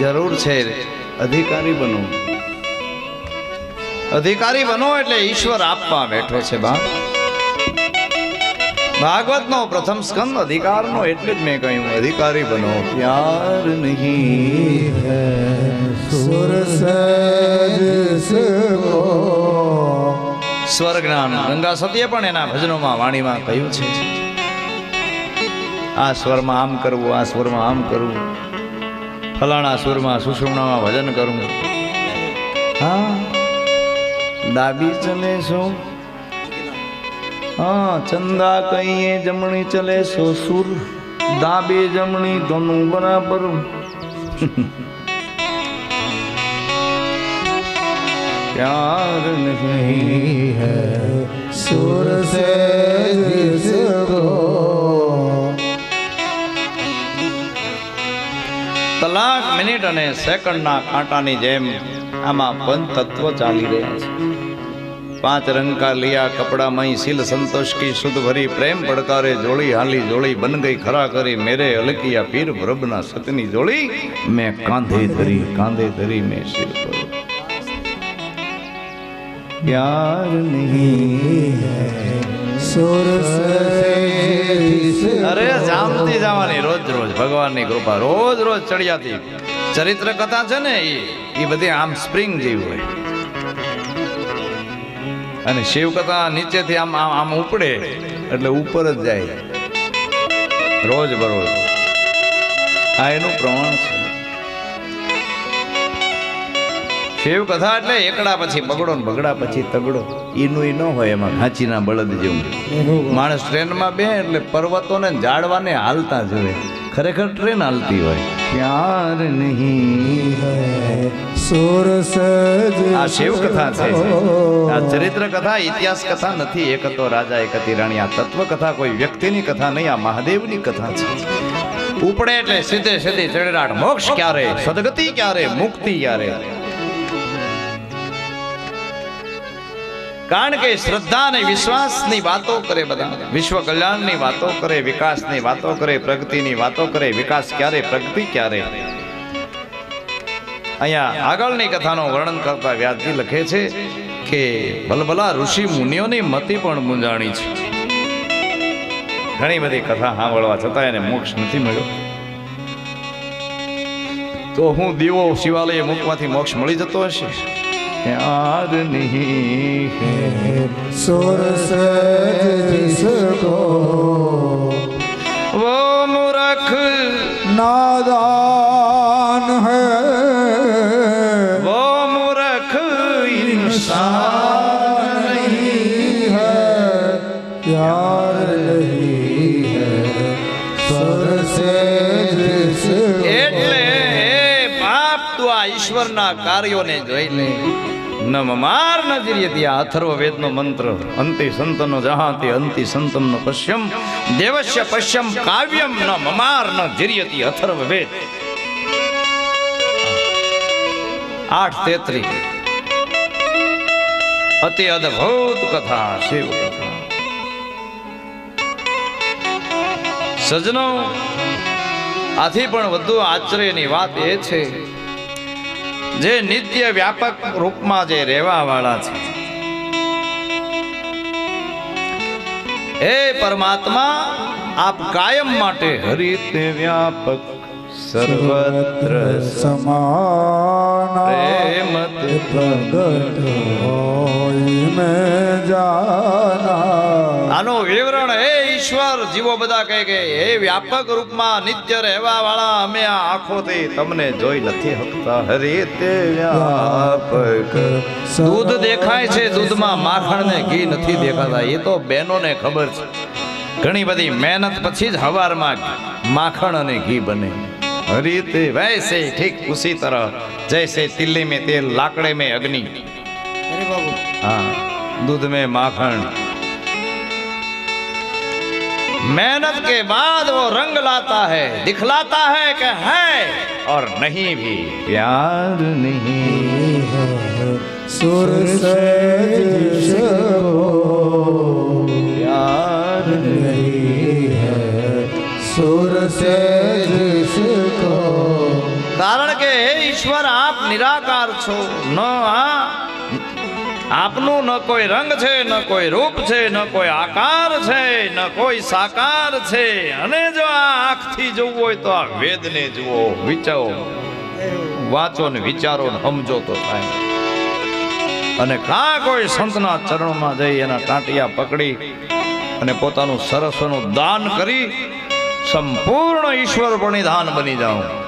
જરૂર છે અધિકારી બનો. અધિકારી બનો એટલે ઈશ્વર આપવા બેઠો છે બાપ ભાગવતનો પ્રથમ સ્કંદ અધિકારનો એટલે જ મેં કહ્યું અધિકારી બનો. પ્યાર નહીં સ્વર જ્ઞાન ગંગા સતીએ પણ એના ભજનોમાં વાણીમાં કહ્યું છે. આ સ્વરમાં આમ કરવું આ સ્વરમાં આમ કરવું. ફલાણા સુરમાં સુષુમણામાં ભજન કરું. હા. ડાબી ચલે સો. હા ચંદા કહીએ જમણી ચલે સો સુર. ડાબે જમણી ધોનું બરાબર. પ્યાર નહીં હૈ. સુર અને સેકન્ડના કાંટાની જેમ આમાં પંચ તત્વ ચાલી રહ્યા છે પાંચ રંગ કા લિયા કપડા મઈ શીલ સંતોષ કી શુદ્ધ ભરી પ્રેમ પડકારે જોડી હાલી જોડી બન ગઈ ખરા કરી મેરે અલકિયા પીર ભરબના સતની જોડી મેં કાંધે ધરી કાંધે ધરી મેં શિર પર પ્યાર નહીં सुर सज અરે જામતી જવાની રોજ રોજ ભગવાનની કૃપા રોજ રોજ ચડિયાતી ચરિત્ર કથા છે ને એ એ બધી આમ સ્પ્રિંગ જેવી હોય. અને શિવકથા નીચેથી આમ આમ ઉપડે એટલે ઉપર જ જાય. રોજ બરોજ. આ એનું પ્રમાણ છે. શિવ કથા એટલે એકડા પછી બગડો ને બગડા પછી તગડો. એનું એ ન હોય એમાં ઘાંચીના બળદ જેવું. માણસ ટ્રેનમાં બે એટલે પર્વતોને ને હાલતા જોવે. ખરેખર ટ્રેન હાલતી હોય. પ્યાર નહીં સુર આ શિવ કથા છે. આ ચરિત્ર કથા ઇતિહાસ કથા નથી. એક હતો રાજા એક હતી રાણી. આ તત્વ કથા કોઈ વ્યક્તિની કથા નહીં આ મહાદેવની કથા છે. ઉપડે એટલે સીધે સીધી ચડેરાટ મોક્ષ ક્યારે? સદગતિ ક્યારે? મુક્તિ ક્યારે? કારણ કે શ્રદ્ધા અને વિશ્વાસની વાતો કરે બધા. વિશ્વ કલ્યાણની વાતો કરે, વિકાસની વાતો કરે, પ્રગતિની વાતો કરે, વિકાસ ક્યારે, પ્રગતિ ક્યારે? અહીંયા આગળની કથાનું વર્ણન કરતા વ્યાસજી લખે છે કે ભલભલા ઋષિ મુનિઓની મતિ પણ મૂંઝાણી છે. ઘણી બધી કથા સાંભળવા છતાં એને મોક્ષ નથી મળ્યો. તો હું દીવો શિવાલય મુખમાંથી મોક્ષ મળી જતો હશે? प्यार नहीं है सुर से जिसको તું ઈશ્વરના કાર્યોને જોઈ લે નમમાર મમાર નજરિયતી આ અથર્વ વેદનો મંત્ર. અંતિ સંતનો જહાતિ, અંતિ સંતમનો પશ્યમ. દેવસ્ય પશ્યમ કાવ્યમ નમમાર મમાર ન અથર્વ વેદ. આઠ તેત્રી. અતિ અદ્ભુત કથા શિવ કથા. સજનો આથી પણ વધુ આશ્ચર્યની વાત એ છે જે નિત્ય વ્યાપક રૂપમાં જે રહેવા વાળા છે. હે પરમાત્મા આપ કાયમ માટે હરિત વ્યાપક સર્વત્ર સમાન પ્રેમત પ્રગટ હોય જાના. આનો વિવરણ ઈશ્વર જીવો બધા કહે કે હે વ્યાપક રૂપમાં નિત્ય રહેવા વાળા અમે આ આંખોથી તમને જોઈ નથી હકતા હરે તે વ્યાપક. દૂધ દેખાય છે દૂધમાં માખણ ને ઘી નથી દેખાતા. એ તો બહેનોને ખબર છે. ઘણી બધી મહેનત પછી જ હવારમાં માખણ અને ઘી બને. હરી તે વૈસે ઠીક ઉસી તરહ. જૈસે તિલ્લી મેં તેલ લાકડે મેં અગ્નિ. હા દૂધ મેં માખણ. मेहनत के बाद वो रंग लाता है दिखलाता है कि है और नहीं भी। प्यार नहीं सुर प्यार नहीं है सुर से कारण के ईश्वर आप निराकार छो। न આપનું ન કોઈ રંગ છે, ન કોઈ રૂપ છે, ન કોઈ આકાર છે, ન કોઈ સાકાર છે. અને જો આ આંખથી જોવું હોય તો આ વેદને જુઓ, વિચારો. વાંચો ને વિચારો ને સમજો તો થાય. અને કા કોઈ સંતના ચરણમાં જઈ એના ટાંટિયા પકડી અને પોતાનું સરસ્વનું દાન કરી સંપૂર્ણ ઈશ્વર પ્રણિધાન બની જાઉં.